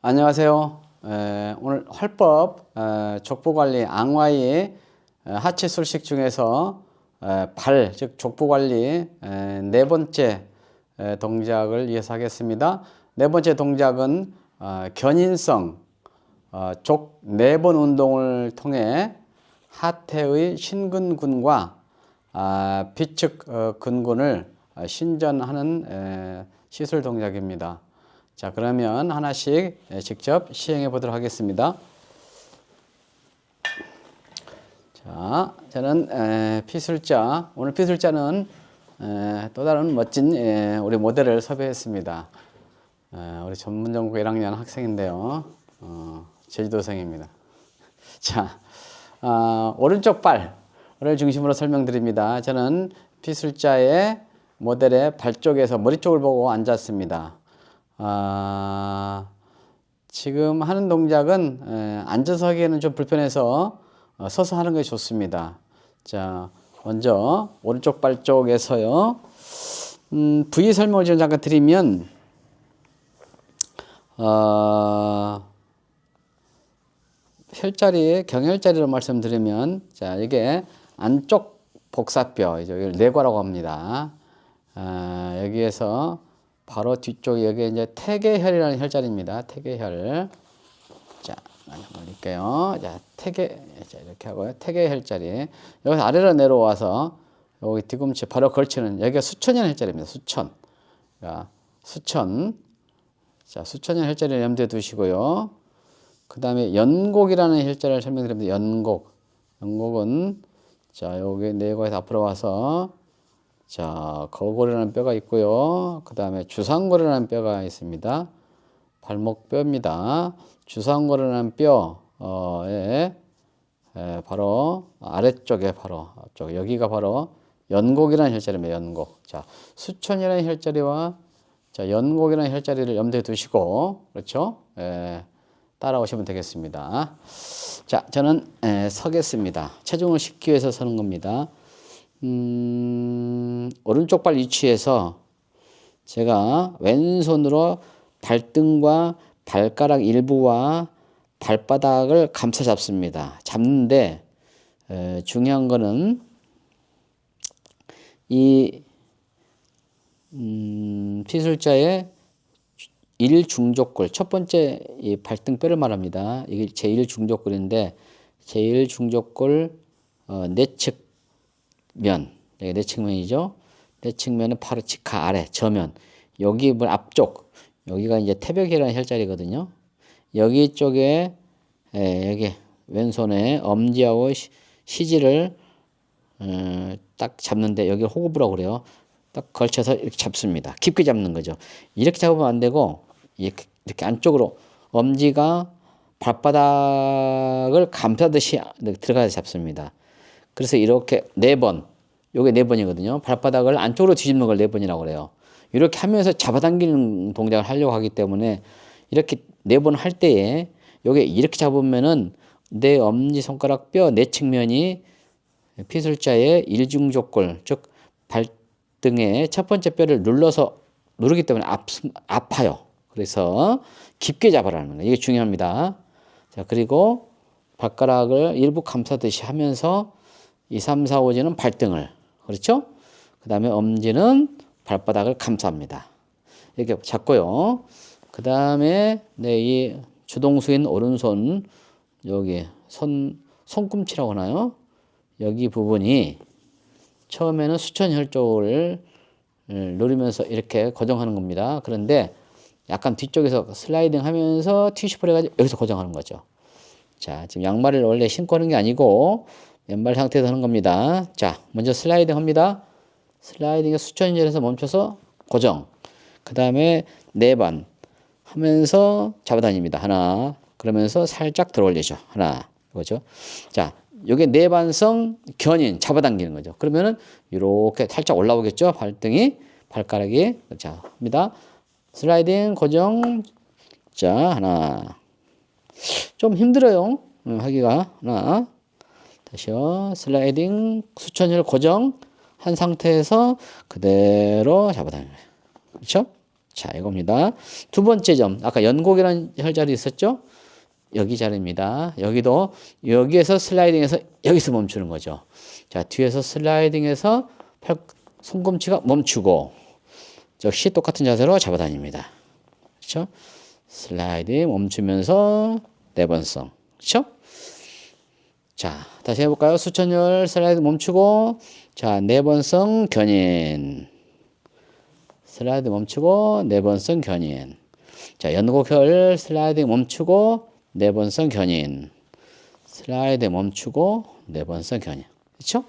안녕하세요. 에, 오늘 활법 에, 족보관리 에, 하체 술식 중에서 에, 발, 즉 족보관리 에, 네 번째 에, 동작을 이어서 하겠습니다. 네 번째 동작은 어, 견인성 어, 족네 번 운동을 통해 하태의 신근군과 아, 비측 어, 근군을 어, 신전하는 에, 시술 동작입니다. 자, 그러면 하나씩 에, 직접 시행해 보도록 하겠습니다. 자, 저는 에, 피술자, 오늘 피술자는 에, 또 다른 멋진 에, 우리 모델을 섭외했습니다. 에, 우리 전문정국 1학년 학생인데요. 어, 제주도생입니다. 자, 어, 오른쪽 발을 중심으로 설명드립니다. 저는 피술자의 모델의 발 쪽에서 머리 쪽을 보고 앉았습니다. 아, 지금 하는 동작은 에, 앉아서 하기에는 좀 불편해서 어, 서서 하는 것이 좋습니다. 자, 먼저 오른쪽 발 쪽에서요. 음, 부위 설명을 좀 잠깐 드리면 어, 혈자리, 경혈자리로 말씀드리면 자, 이게 안쪽 복사뼈, 이걸 내과라고 합니다. 아, 여기에서 바로 뒤쪽에 여기 이제 태계혈이라는 혈자리입니다. 태계혈. 자, 한번 올릴게요. 자, 태계, 자, 이렇게 하고요. 태계혈 자리. 여기서 아래로 내려와서 여기 뒤꿈치 바로 걸치는 여기가 수천년 혈자리입니다. 수천. 자, 수천. 자, 수천년 혈자리를 염두에 두시고요. 그 다음에 연곡이라는 혈자리를 설명드립니다. 연곡. 연곡은 자, 여기 내과에서 앞으로 와서 자, 거골이라는 뼈가 있고요. 그 다음에 주상골이라는 뼈가 있습니다. 발목뼈입니다. 주상골이라는 뼈에 에, 바로 아래쪽에 바로 앞쪽 여기가 바로 연곡이라는 혈자리입니다. 연곡. 자, 수천이라는 혈자리와 자, 연곡이라는 혈자리를 염두에 두시고 그렇죠? 에, 따라오시면 되겠습니다. 자, 저는 에, 서겠습니다. 체중을 식기 위해서 서는 겁니다. 음, 오른쪽 발 위치에서 제가 왼손으로 발등과 발가락 일부와 발바닥을 감싸 잡습니다. 잡는데 에, 중요한 거는 이 음, 피술자의 일중족골 첫 번째 이 발등뼈를 말합니다. 이게 제1중족골인데 제1중족골 어, 내측 면 여기 내 측면이죠. 내 측면은 바로 직하 아래 저면 여기 뭐 앞쪽 여기가 이제 태벽이라는 혈자리거든요. 여기 쪽에 에, 여기 왼손에 엄지하고 시, 시지를 어, 딱 잡는데 여기 호구부라고 그래요. 딱 걸쳐서 이렇게 잡습니다. 깊게 잡는 거죠. 이렇게 잡으면 안 되고 이렇게, 이렇게 안쪽으로 엄지가 발바닥을 감싸듯이 들어가서 잡습니다. 그래서 이렇게 네 번, 요게 네 번이거든요. 발바닥을 안쪽으로 뒤집는 걸 네 번이라고 그래요. 이렇게 하면서 잡아당기는 동작을 하려고 하기 때문에 이렇게 네 번 할 때에 요게 이렇게 잡으면은 내 엄지 손가락 뼈 내 측면이 피술자의 일중족골 즉 발등의 첫 번째 뼈를 눌러서 누르기 때문에 아, 아파요. 그래서 깊게 잡아라는 거예요. 이게 중요합니다. 자, 그리고 발가락을 일부 감싸듯이 하면서 2, 3, 4, 5지는 발등을. 그렇죠? 그 다음에 엄지는 발바닥을 감쌉니다. 이렇게 잡고요. 그 다음에 네, 이 주동수인 오른손, 여기 손, 손꿈치라고 하나요? 여기 부분이 처음에는 수천혈족을 누르면서 이렇게 고정하는 겁니다. 그런데 약간 뒤쪽에서 슬라이딩 하면서 티슈풀 해가지고 여기서 고정하는 거죠. 자, 지금 양말을 원래 신고 하는 게 아니고 왼발 상태에서 하는 겁니다. 자, 먼저 슬라이딩 합니다. 슬라이딩에 수천전에서 멈춰서 고정. 그 다음에 네번 하면서 잡아다닙니다. 하나. 그러면서 살짝 들어 올리죠. 하나. 이거죠. 자, 요게 내반성 견인 잡아당기는 거죠. 그러면은 이렇게 살짝 올라오겠죠. 발등이 발가락이 자 합니다. 슬라이딩 고정 자 하나 좀 힘들어요 음, 하기가 하나 다시요 슬라이딩 수천일 고정 한 상태에서 그대로 잡아당겨요. 그렇죠? 자, 이겁니다. 두 번째 점. 아까 연곡이라는 혈자리 있었죠? 여기 자리입니다. 여기도 여기에서 슬라이딩해서 여기서 멈추는 거죠. 자, 뒤에서 슬라이딩해서 팔, 손꿈치가 멈추고 역시 똑같은 자세로 잡아다닙니다. 그렇죠? 슬라이딩 멈추면서 네번성. 그렇죠? 자, 다시 해볼까요? 수천열 슬라이드 멈추고 자, 네번성 견인. 슬라이드 멈추고 네번성 견인. 자, 연곡혈 슬라이드 멈추고 네번성 견인. 슬라이드 멈추고 네번성 견인. 그렇죠?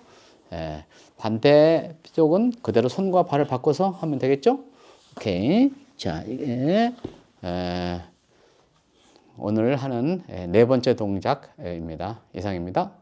예, 반대 쪽은 그대로 손과 발을 바꿔서 하면 되겠죠? 오케이. 자, 이게 에, 오늘 하는 에, 네 번째 동작입니다. 이상입니다.